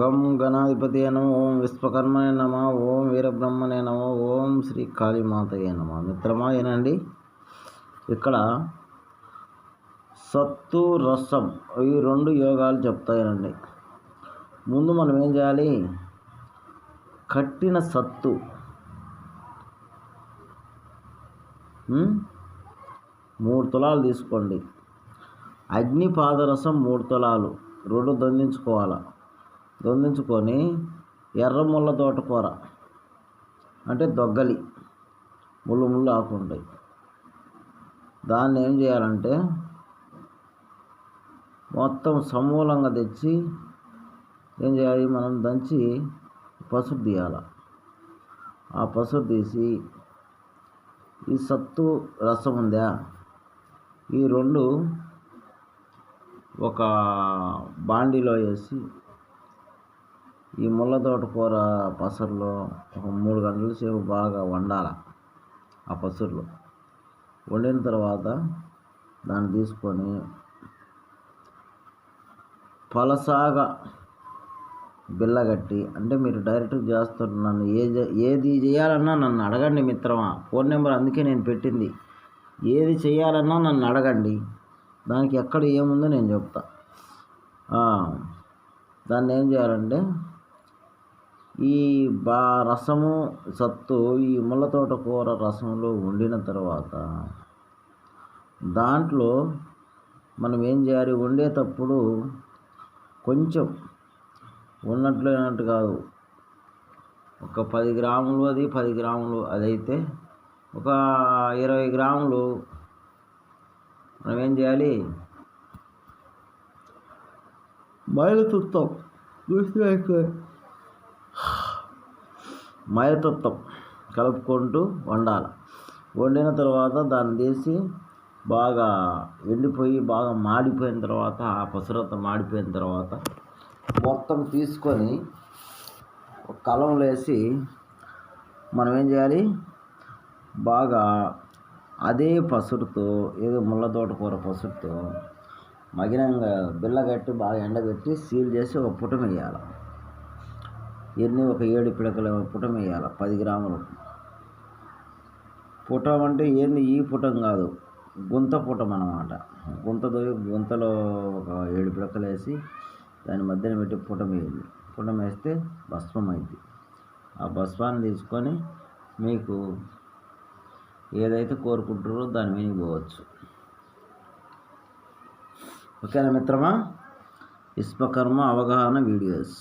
గం గణాధిపతి నమ ఓం విశ్వకర్మనే నమ ఓం వీరబ్రహ్మనే నమ ఓం శ్రీ కాళీమాతయ్య నమ మిత్రమా ఏనండి ఇక్కడ సత్తు రసం ఈ రెండు యోగాలు చెప్తాయనండి. ముందు మనం ఏం చేయాలి? కట్టిన సత్తు. మూడు తులాలు తీసుకోండి. అగ్నిపాదరసం మూడు తులాలు. రెండు దొందించుకోవాలి దొందించుకొని ఎర్ర ముళ్ళ తోటకూర అంటే దొగ్గలి ముళ్ళు ముళ్ళు ఆకుంటాయి. దాన్ని ఏం చేయాలంటే మొత్తం సమూలంగా తెచ్చి ఏం చేయాలి? మనం దంచి పసుపు తీయాలి. ఆ పసుపు తీసి ఈ సత్తు రసం ఉందా? ఈ రెండు ఒక బాండీలో వేసి ఈ ముళ్ళ తోటకూర పసరులో ఒక మూడు గంటల సేపు బాగా వండాలి ఆ పసరులో. వండిన తర్వాత దాన్ని తీసుకొని పలసాగా బిల్లగట్టి అంటే మీరు డైరెక్ట్గా చేస్తారు నన్ను ఏ ఏది చేయాలన్నా నన్ను అడగండి మిత్రమా. ఫోన్ నెంబర్ అందుకే నేను పెట్టింది. ఏది చేయాలన్నా నన్ను అడగండి. దానికి ఎక్కడ ఏముందో నేను చెప్తా. దాన్ని ఏం చేయాలంటే ఈ బా రసము సత్తు ఈ ముళ్ళ తోటకూర రసంలో వండిన తర్వాత దాంట్లో మనం ఏం చేయాలి? వండేటప్పుడు కొంచెం ఉన్నట్లు అయినట్టు కాదు. ఒక పది గ్రాములు అది పది గ్రాములు అదైతే ఒక ఇరవై గ్రాములు మనం ఏం చేయాలి? మైలతుత్తం మైలతుత్తం కలుపుకుంటూ వండాలి. వండిన తర్వాత దాన్ని తీసి బాగా ఎండిపోయి బాగా మాడిపోయిన తర్వాత ఆ పసురత మాడిపోయిన తర్వాత మొత్తం తీసుకొని కలంలో వేసి మనం ఏం చేయాలి? బాగా అదే పసురుతో ఏదో ముళ్ళ తోటకూర పసురుతో మగినంగా బిల్లగట్టి బాగా ఎండబెట్టి సీల్ చేసి ఒక పుటం వేయాలి. ఎన్ని ఒక ఏడు పిడకల పుటం వేయాలి? పది గ్రాములు. పుటం అంటే ఏంది? ఈ పుటం కాదు. గుంత పుటం అన్నమాట. గుంతతో గుంతలో ఒక ఏడు పిడకలు వేసి దాని మధ్యన పెట్టి పుటం వేయాలి. పుటం వేస్తే భస్మం అయింది ఆ భస్మాన్ని తీసుకొని మీకు ఏదైతే కోరుకుంటారో దాని మీద పోవచ్చు. ఓకేనా మిత్రమా? విశ్వకర్మ అవగాహన వీడియోస్.